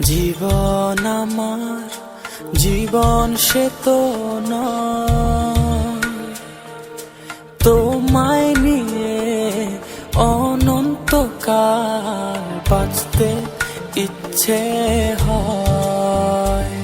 জীবন আমার জীবন সে তো তোমায় নিয়ে অনন্তকাল বাঁচতে ইচ্ছে হয়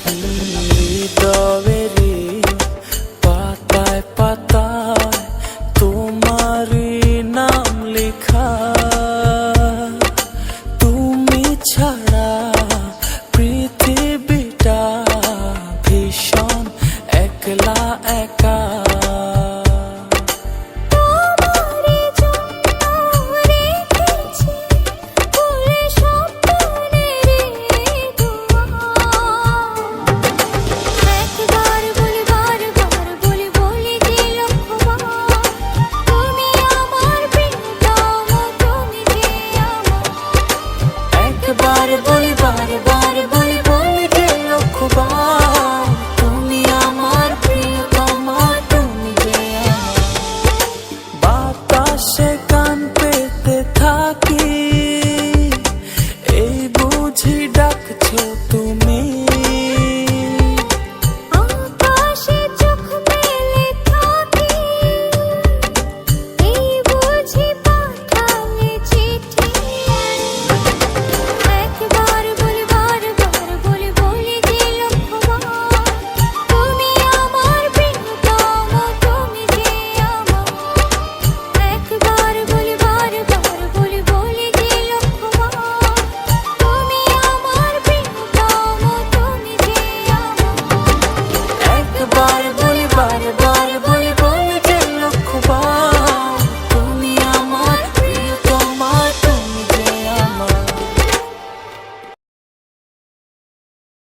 Thank you. could talk.